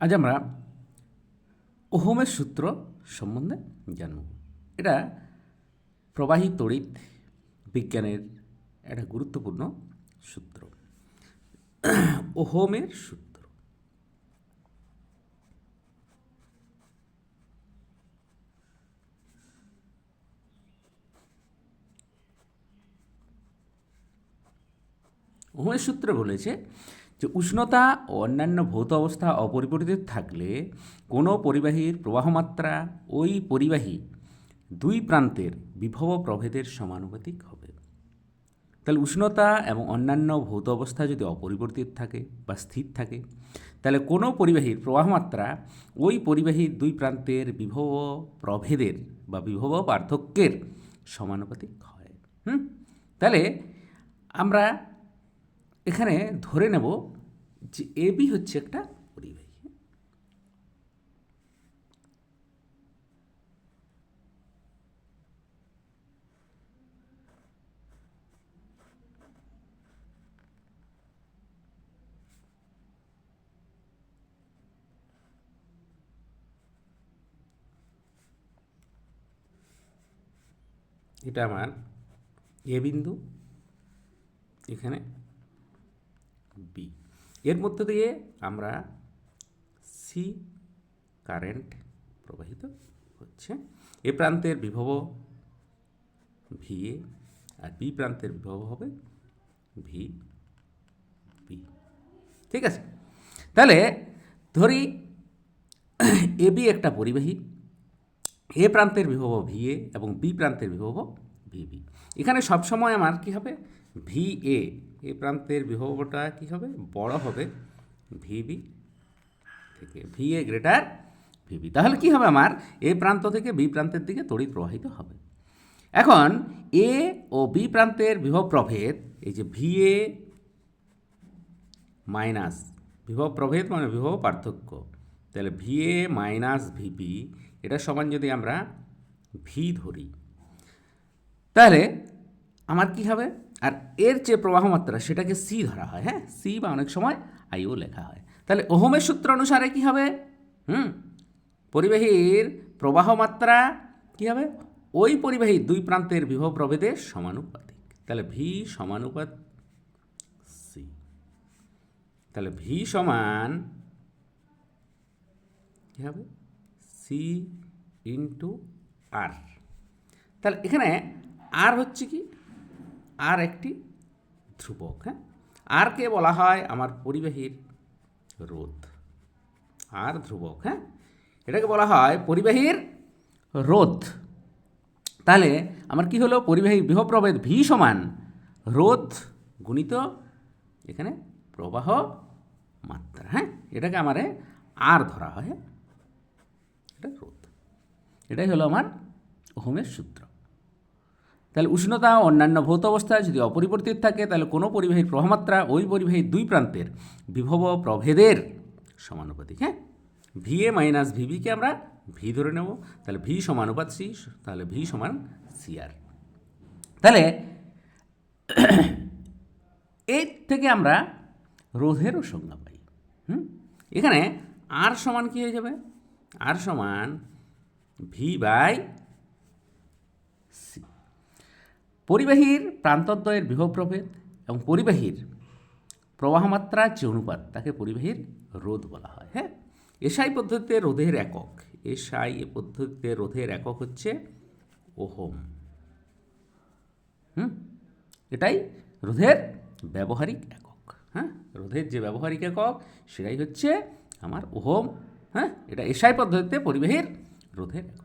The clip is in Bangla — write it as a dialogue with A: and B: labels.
A: আজ আমরা ওহমের সূত্র সম্বন্ধে জানব। এটা প্রবাহী তড়িৎ বিজ্ঞানের একটা গুরুত্বপূর্ণ সূত্র। ওহমের সূত্র। ওহমের সূত্র বলেছে যে উষ্ণতা ও অন্যান্য ভৌত অবস্থা অপরিবর্তিত থাকলে কোনো পরিবাহীর প্রবাহমাত্রা ওই পরিবাহী দুই প্রান্তের বিভব প্রভেদের সমানুপাতিক হবে। তাহলে উষ্ণতা এবং অন্যান্য ভৌত অবস্থা যদি অপরিবর্তিত থাকে বা স্থির থাকে, তাহলে কোনো পরিবাহীর প্রবাহমাত্রা ওই পরিবাহীর দুই প্রান্তের বিভব প্রভেদের বা বিভব পার্থক্যের সমানুপাতিক হয়। হুম? তাহলে আমরা এখানে ধরে নেব যে এ বি হচ্ছে একটা পরিবাহী। এটা আমার এ বিন্দু এখানে বি এর মধ্য দিয়ে আমরা সি কারেন্ট প্রবাহিত হচ্ছে। এ প্রান্তের বিভব ভি এ আর বি প্রান্তের বিভব হবে ভি বি ঠিক আছে? তাহলে ধরি এ বি একটা পরিবাহী। এ প্রান্তের বিভব ভি এ এবং বি প্রান্তের বিভব ভিবি। এখানে সবসময় আমার কি হবে? ভি এ এ প্রান্তের বিভবটা কি হবে? বড় হবে ভিবি থেকে। V A greater VB. তাহলে কি হবে আমার? এ প্রান্ত থেকে বি প্রান্তের দিকে তড়িৎ প্রবাহিত হবে। এখন এ ও বি প্রান্তের বিভব প্রভেদ এই যে ভি এ মাইনাস বিভব প্রভেদ মানে বিভব পার্থক্য। তাহলে ভি এ মাইনাস ভিবি এটা সমান যদি আমরা ভি ধরি তাহলে আমার কি হবে? আর এর যে প্রবাহ মাত্রা সেটাকে সি ধরা হয় হ্যাঁ? সি বা অনেক সময় আইও লেখা হয়। তাহলে ওহমের সূত্র অনুসারে কি হবে? হুম? পরিবাহীর প্রবাহ মাত্রা কী হবে? ওই পরিবাহী দুই প্রান্তের বিভব প্রভেদের সমানুপাতিক। তাহলে ভি সমানুপাত সি তাহলে ভি সমান কী হবে? সি ইন্টু আর তাহলে এখানে আর হচ্ছে কি? আর একটি ধ্রুবক হ্যাঁ? আরকে বলা হয়? আমার পরিবাহীর রোধ। আর ধ্রুবক হ্যাঁ? এটাকে বলা হয় পরিবাহীর রোধ। তাহলে আমার কি হলো? পরিবাহী বিভব প্রভেদ ভি সমান রোধ গুণিত এখানে প্রবাহ মাত্রা হ্যাঁ? এটাকে আমারে আর ধরা হয় হ্যাঁ? এটা রোধ। এটাই হলো আমার ওহমের সূত্র। তাহলে উষ্ণতা অন্যান্য ভৌত অবস্থা যদি অপরিবর্তিত থাকে, তাহলে কোনো পরিবাহীর প্রবাহমাত্রা ওই পরিবাহীর দুই প্রান্তের বিভব প্রভেদের সমানুপাতিক হ্যাঁ? ভি এ মাইনাস ভিবিকে আমরা ভি ধরে নেব। তাহলে ভি সমানুপাত সি তাহলে ভি সমান সি আর তাহলে এর থেকে আমরা রোধেরও সংজ্ঞা পাই, হুম? এখানে আর সমান কী হয়ে যাবে? আর সমান ভি বাই সি পরিবাহীর প্রান্তদ্বয়ের বিভব প্রভেদ এবং পরিবাহীর প্রবাহমাত্রার যে অনুপাত, তাকে পরিবাহীর রোধ বলা হয় হ্যাঁ? এসআই পদ্ধতিতে রোধের একক, এসআই পদ্ধতিতে রোধের একক হচ্ছে ওহম। হুম? এটাই রোধের ব্যবহারিক একক হ্যাঁ? রোধের যে ব্যবহারিক একক, সেটাই হচ্ছে আমার ওহম হ্যাঁ? এটা এসআই পদ্ধতিতে পরিবাহীর রোধের একক।